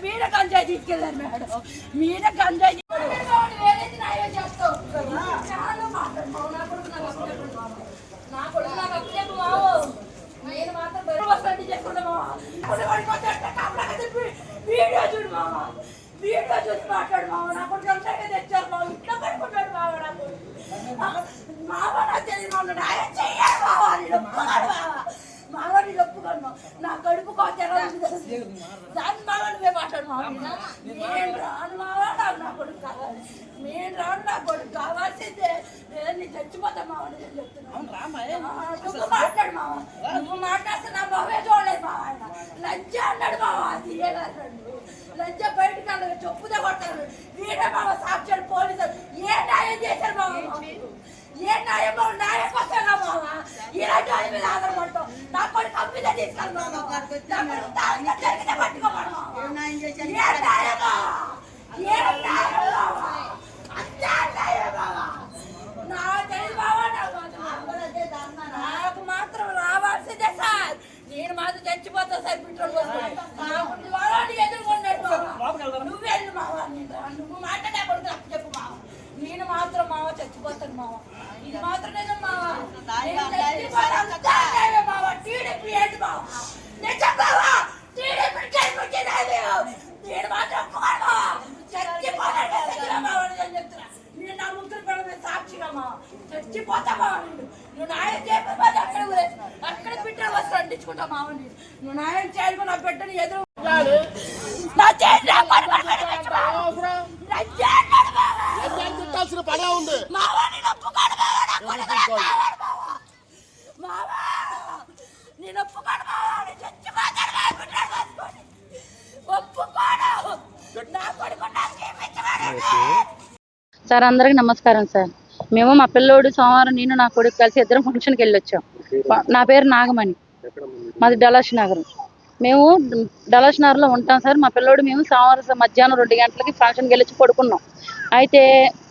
తీసుకెళ్ళారు మేడం మీరే గంజాయి వేరేది నాయో చెప్తావు చాలా మావా. వీడియో చూడు మామ వీడియో చూసి మాట్లాడు మామ నా కొడుకు అంతగా తెచ్చారు మామ ఇట్లా పడుకుంటాడు మామ నాకు మామ నాకు తెలియదు మామ నాయ చెయ్యాలి నేను మామ. నా కడుపు దాని మామ నువ్వే మాట్లాడు నేను రాను మామ నాకు నా కొడుకు కావాలి. నేను రాను నా కొడుకు కావాల్సిందే. నేను చచ్చిపోతా మామ నేను చెప్తున్నాను మాట్లాడు మామ నువ్వు మాట్లాడితే నా మొహమే చూడలేదు మామ ఆయన లంచ అన్నాడు మామ సీఏ గారు నన్ను లంచ బయటకు అన్నాడు చెప్పుదే కొడతారు వీడే మామ సాక్షాలు పోలీసులు ఏ న్యాయం చేశారు మామ మాకు? ఏ న్యాయం మామ న్యాయం కోసంగా మామ ఇలాంటి వాళ్ళ మీద ఆధారపడతాం నా కొడుకు కంపెనీ తీసుకెళ్ళి మామ నా కొడుకు తాళంగా జరిగితే పట్టుకోమను మామ. ఏ న్యాయం మామ? ఏ న్యాయం మామ? అంతే న్యాయం మామ. నా తెలియదు మామ నాకు మాత్రం రావాల్సిందే సార్. నేను మాత్రం చచ్చిపోతా సార్ పెట్రోల్ కోసం నాకు వాళ్ళని ఎదుర్కొన్నాడు మామ. నువ్వు వెళ్ళు మావ నేను రాను. నువ్వు మాట్లాడకూడదు నాకు చెప్పు మావ నేను మాత్రం మావ చచ్చిపోతాను మావ ఇది మాత్రం నేను మావ నేను చచ్చిపోతాను. తాగావే మావ టీడీపీ ఏంటి మావ నేను చెప్పావా టీడీపీ గెలిపించేది నేను మాత్రం ఒప్పుకోను మావ చచ్చిపోతాను చచ్చిపోతా మావ నేను చెప్తున్నా నేను నా ముగ్గురు పిల్లల సాక్షిగా మావ చచ్చిపోతా మావ నేను నువ్వు న్యాయం చేయకపోతే అక్కడ బిడ్డలు వస్తే అంటించుకుంటా మావ నేను నువ్వు న్యాయం చేయకు నా బిడ్డని ఎదురు పని పని పని పెట్టు మావ. నా చేతి పని మావ. తిట్టాల్సిన పనే ఉంది మావ నేను ఒప్పుకోను మావ నా కొడుకు నాకు కావాలి మావ. మావ నేను ఒప్పుకోను మావ నేను చచ్చిపోతాను మావ బిడ్డలు వేసుకొని. ఒప్పుకోను నా కొడుకు నాకు ఏమిచ్చవాడు సార్ అందరికి నమస్కారం సార్. మేము మా పిల్లోడు సోమవారం నేను నా కొడుకు కలిసి ఇద్దరం ఫంక్షన్కి వెళ్ళి వచ్చాం ప- నా పేరు నాగమణి. మాది డలాష్ నగరం. మేము డలాష్ నగర్లో ఉంటాం సార్. మా పిల్లోడు మేము సోమవారం మధ్యాహ్నం రెండు గంటలకి ఫంక్షన్కి వెళ్ళి వచ్చి పడుకున్నాం. అయితే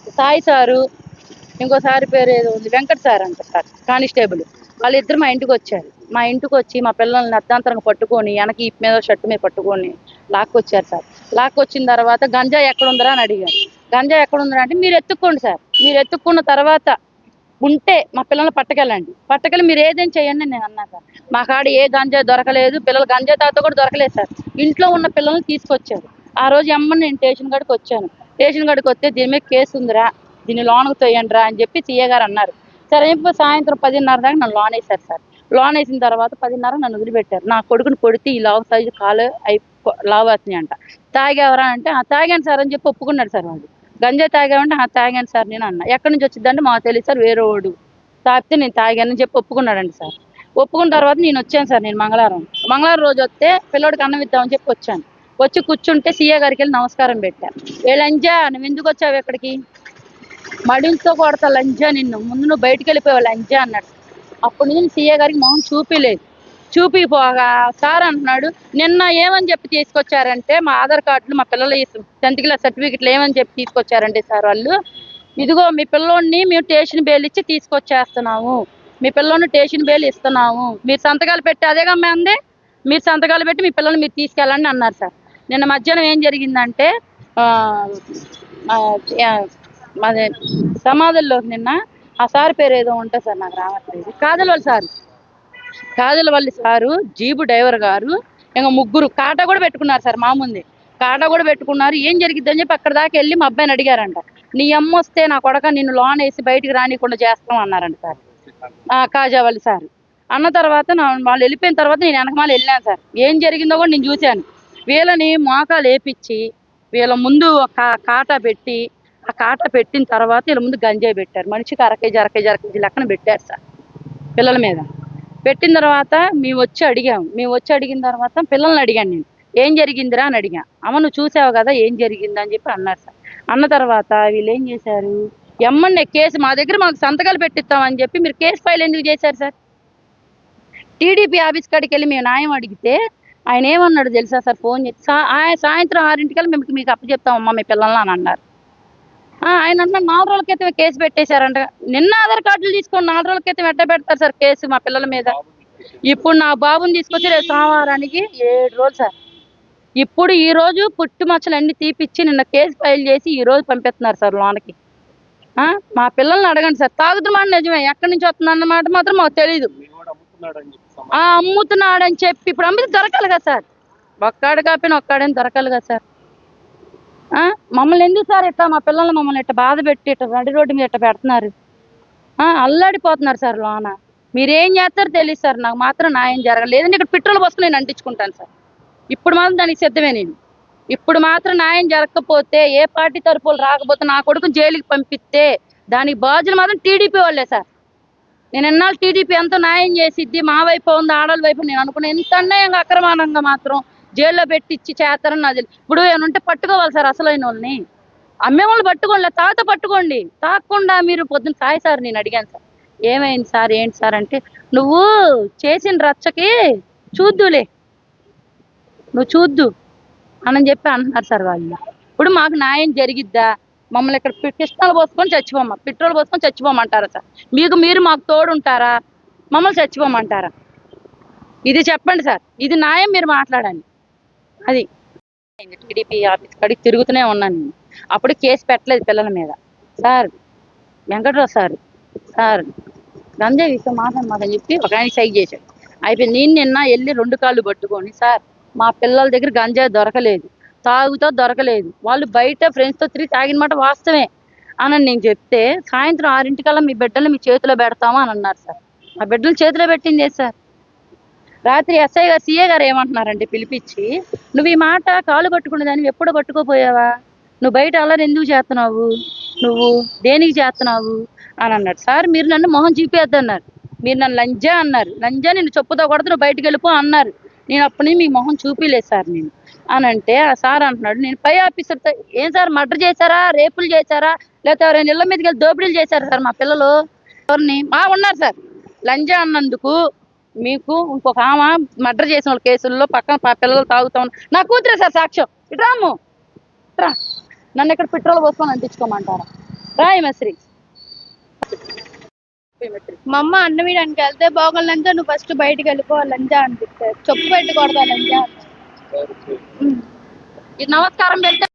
సాయి సారు ఇంకోసారి పేరు ఏదో ఉంది వెంకట్ సార్ అంట సార్ కానిస్టేబుల్. వాళ్ళిద్దరు మా ఇంటికి వచ్చారు. మా ఇంటికి వచ్చి మా పిల్లల్ని అర్ధాంతరంగా పట్టుకొని వెనక ఈ మీద షర్టు మీద పట్టుకొని లాక్కొచ్చారు సార్. లాక్కొచ్చిన తర్వాత గంజా ఎక్కడుందరా అని అడిగారు. గంజా ఎక్కడుందరా అంటే మీరు ఎత్తుక్కోండి సార్. మీరు ఎత్తుక్కున్న తర్వాత ఉంటే మా పిల్లల్ని పట్టుకెళ్ళండి. పట్టుకెళ్ళి మీరు ఏదేం చేయండి నేను అన్నా సార్. మా కాడ ఏ గంజా దొరకలేదు. పిల్లలు గంజా తాత కూడా దొరకలేదు సార్. ఇంట్లో ఉన్న పిల్లల్ని తీసుకొచ్చారు. ఆ రోజు అమ్మని నేను స్టేషన్ కాడికి వచ్చాను. స్టేషన్ కాడికి వస్తే దీని మీద కేసు ఉందిరా. దీన్ని లోన్కి తోయండి రా అని చెప్పి సీఏ గారు అన్నారు. సరే ఇప్పుడు సాయంత్రం పదిన్నర దాకా నన్ను లోన్ వేశారు సార్. లోన్ వేసిన తర్వాత పదిన్నర నన్ను వదిలిపెట్టారు. నా కొడుకుని కొడితే ఈ లావు సైజు కాలు అయి లావు అంట. తాగేవరా అంటే "ఆ, తాగాను సార్ అని చెప్పి ఒప్పుకున్నాడు సార్ వాడు. గంజా తాగామంటే "ఆ, తాగాను సార్ నేను అన్న. ఎక్కడి నుంచి వచ్చిందంటే మాకు తెలియదు సార్ వేరే వాడు తాపితే నేను తాగానని చెప్పి ఒప్పుకున్నాడండి సార్. ఒప్పుకున్న తర్వాత నేను వచ్చాను సార్ నేను మంగళవారం. మంగళవారం రోజు వస్తే పిల్లోడికి అన్నం ఇద్దామని చెప్పి వచ్చాను. వచ్చి కూర్చుంటే సీఏ గారికి వెళ్ళి నమస్కారం పెట్టా. ఏ లంజా నువ్వు ఎందుకు వచ్చావు ఇక్కడికి మడింతో కొడతా లంజా నిన్ను. ముందు నువ్వు బయటికి వెళ్ళిపోయావు లంజా అన్నాడు. అప్పుడు నుంచి సీఏ గారికి మొహం చూపిలేదు చూపిపోగా సార్ అంటున్నాడు నిన్న ఏమని చెప్పి తీసుకొచ్చారంటే మా ఆధార్ కార్డులు మా పిల్లల టెన్త్ క్లాస్ సర్టిఫికెట్లు ఏమని చెప్పి తీసుకొచ్చారంటే సార్ వాళ్ళు ఇదిగో మీ పిల్లోడిని మేము స్టేషన్ బేల్ ఇచ్చి తీసుకొచ్చేస్తున్నాము. మీ పిల్లోని స్టేషన్ బేలు ఇస్తున్నాము. మీరు సంతకాలు పెట్టి అదేగా అంది. మీరు సంతకాలు పెట్టి మీ పిల్లల్ని మీరు తీసుకెళ్ళండి అన్నారు సార్. నిన్న మధ్యాహ్నం ఏం జరిగిందంటే అదే మాది సమాధుల్లో నిన్న ఆ సార్ పేరు ఏదో ఉంటుంది సార్ నాకు రావట్లేదు. కాదలవాళ్ళు సార్. కాజలవల్లి సారు జీబు డ్రైవర్ గారు ఇంకా ముగ్గురు కాటా కూడా పెట్టుకున్నారు సార్ మా ముందే. కాటా కూడా పెట్టుకున్నారు. ఏం జరిగిద్దని చెప్పి అక్కడ దాకా వెళ్ళి మా అబ్బాయిని అడిగారంట. నీ అమ్మ వస్తే నా కొడక నిన్ను లోన్ వేసి బయటికి రానికుండా చేస్తాం అన్నారంట సార్. ఆ, కాజావల్లి సార్. అన్న తర్వాత నా వాళ్ళు వెళ్ళిపోయిన తర్వాత నేను వెనకమాల వెళ్ళాను సార్. ఏం జరిగిందో కూడా నేను చూశాను. వీళ్ళని మోకాలు వేపించి వీళ్ళ ముందు ఒక కాటా పెట్టి ఆ కాట పెట్టిన తర్వాత వీళ్ళ ముందు గంజాయి పెట్టారు. మనిషికి అరకేజీ అరకేజీ అరకేజీ కేజీ లెక్కన పెట్టారు సార్. పిల్లల మీద. పెట్టిన తర్వాత మేము వచ్చి అడిగాము. మేము వచ్చి అడిగిన తర్వాత పిల్లల్ని అడిగాను నేను. ఏం జరిగిందిరా అని అడిగా. అమ్మ నువ్వు చూసావు కదా ఏం జరిగింది అని చెప్పి అన్నారు సార్. అన్న తర్వాత వీళ్ళు ఏం చేశారు? ఎమ్మన్నే కేసు మా దగ్గర మాకు సంతకాలు పెట్టిస్తామని చెప్పి మీరు కేసు ఫైల్ ఎందుకు చేశారు సార్? టీడీపీ ఆఫీస్ కాడికి వెళ్ళి మేము న్యాయం అడిగితే ఆయన ఏమన్నాడు తెలుసా సార్? ఫోన్ చేసి సాయంత్రం ఆయన సాయంత్రం ఆరింటికల్లా మేము మీకు అప్పచెప్తామమ్మా మీ పిల్లల్ని అని అన్నారు. ఆయన అంటే నాలుగు రోజుల క్రితం కేసు పెట్టేశారంట. నిన్న ఆధార్ కార్డులు తీసుకొని నాలుగు రోజుల క్రితం ఎట్ట పెడతారు సార్ కేసు మా పిల్లల మీద? ఇప్పుడు నా బాబుని తీసుకొచ్చి రేపు సోమవారానికి ఏడు రోజులు సార్. ఇప్పుడు ఈ రోజు పుట్టుమచ్చలు అన్ని తీపిచ్చి నిన్న కేసు ఫైల్ చేసి ఈ రోజు పంపిస్తున్నారు సార్ లోనకి. మా పిల్లల్ని అడగండి సార్. తాగుతున్నమాట నిజమే. ఎక్కడి నుంచి వస్తుంది అన్నమాట మాత్రం మాకు తెలియదు అమ్ముతున్నాడు అమ్ముతున్నాడని చెప్పి ఇప్పుడు అమ్మితే దొరకాలి కదా సార్. ఒక్కడు కాపిన ఒక్కాడని దొరకాలి కదా సార్. మమ్మల్ని ఎందుకు సార్ ఇట్లా మా పిల్లల్ని మమ్మల్ని ఇట్లా బాధ పెట్టి ఇట్లా నడి రోడ్డు మీద ఇట్లా పెడుతున్నారు? అల్లాడిపోతున్నారు సార్ లోన. మీరేం చేస్తారో తెలియదు సార్. నాకు మాత్రం న్యాయం జరగలేదు. లేదంటే ఇక్కడ పెట్రోల్ బస్సు నేను అంటించుకుంటాను సార్. ఇప్పుడు మాత్రం దానికి సిద్ధమే నేను. ఇప్పుడు మాత్రం న్యాయం జరగకపోతే ఏ పార్టీ తరపులు రాకపోతే నా కొడుకు జైలుకి పంపిస్తే దానికి బాధ్యులు మాత్రం టీడీపీ వాళ్ళే సార్. నేను ఎన్నాళ్ళు టీడీపీ ఎంతో న్యాయం చేసిద్ది మా వైపు ఉంది ఆడవాళ్ళ వైపు నేను అనుకున్నాను ఎంత అన్యాయంగా అక్రమానంగా మాత్రం జైల్లో పెట్టి ఇచ్చి చేస్తారని నాది ఇప్పుడు ఏమంటే ఉంటే పట్టుకోవాలి సార్ అసలైన వాళ్ళని. అమ్మే వాళ్ళు పట్టుకోండి తాత పట్టుకోండి. తాకుండా మీరు పొద్దున్న సాయి సార్ నేను అడిగాను సార్. ఏమైంది సార్ ఏంటి సార్ అంటే నువ్వు చేసిన రచ్చకి చూద్దులే. నువ్వు చూద్దు అని చెప్పి అంటున్నారు సార్ వాళ్ళు. ఇప్పుడు మాకు న్యాయం జరిగిద్దా? మమ్మల్ని ఇక్కడ పి- పోసుకొని చచ్చిపోమ్మ పెట్రోల్ పోసుకొని చచ్చిపోమంటారా సార్? మీకు మీరు మాకు తోడుంటారా? మమ్మల్ని చచ్చిపోమంటారా? ఇది చెప్పండి సార్. ఇది న్యాయం మీరు మాట్లాడండి. అది టీడీపీ ఆఫీస్ కాడికి తిరుగుతూనే ఉన్నాను నేను. అప్పుడు కేసు పెట్టలేదు పిల్లల మీద. సార్ వెంకట్రావు సార్ సార్ గంజాయి విషయం మాట్లాడమాకని చెప్పి ఒక ఆయన సైక్ చేశాడు. అయిపోయి నేను నిన్న వెళ్ళి రెండు కాళ్ళు పట్టుకొని సార్ మా పిల్లల దగ్గర గంజాయి దొరకలేదు. తాగుతో దొరకలేదు. వాళ్ళు బయట ఫ్రెండ్స్తో తిరిగి తాగిన మాట వాస్తవమే అని నేను చెప్తే సాయంత్రం ఆరింటికల్లా మీ బిడ్డలు మీ చేతిలో పెడతామా అని అన్నారు సార్. మా బిడ్డలు చేతిలో పెట్టింది సార్? రాత్రి ఎస్ఐ గారు సీఏ గారు ఏమంటున్నారంటే పిలిపించి నువ్వు ఈ మాట కాలు పట్టుకునేదాన్ని ఎప్పుడు పట్టుకోపోయావా? నువ్వు బయట అల్లరి ఎందుకు చేస్తున్నావు? నువ్వు దేనికి చేస్తున్నావు? అని అన్నాడు. సార్ మీరు నన్ను మొహం చూపేద్దన్నారు. మీరు నన్ను లంజా అన్నారు. లంజా నిన్ను చెప్పుతో కొడతా నువ్వు బయటకు వెళ్ళిపో అన్నారు. నేను అప్పటి నుంచి మీ మొహం చూపిలేదు సార్ నేను. అని అంటే ఆ సార్ అంటున్నాడు నేను పై ఆఫీసర్తో ఏం సార్ మర్డర్ చేశారా? రేపులు చేశారా? లేకపోతే ఎవరైనా ఇళ్ళ మీదకి వెళ్ళి దోపిడీలు చేశారా సార్ మా పిల్లలు? ఎవరిని? మా ఉన్నారు సార్. లంజా అన్నందుకు మీకు ఇంకొక ఆమె మర్డర్ చేసిన వాళ్ళ కేసుల్లో పక్కన పిల్లలు తాగుతా ఉన్నారు నా కూతురే సార్ సాక్ష్యం. ఇట్రాము రా. నన్ను ఇక్కడ పెట్రోల్ పోసుకొని అంటించుకోమంటారా? రాయి మశ్రీ మా అమ్మ అన్నం వేయడానికి వెళ్తే బాగోళ్ళంతా నువ్వు ఫస్ట్ బయటికి వెళ్ళిపోవాలంతా అనిపిస్తారు చెప్పు పెట్టి కొడతానంతా ఇది నమస్కారం పెట్టే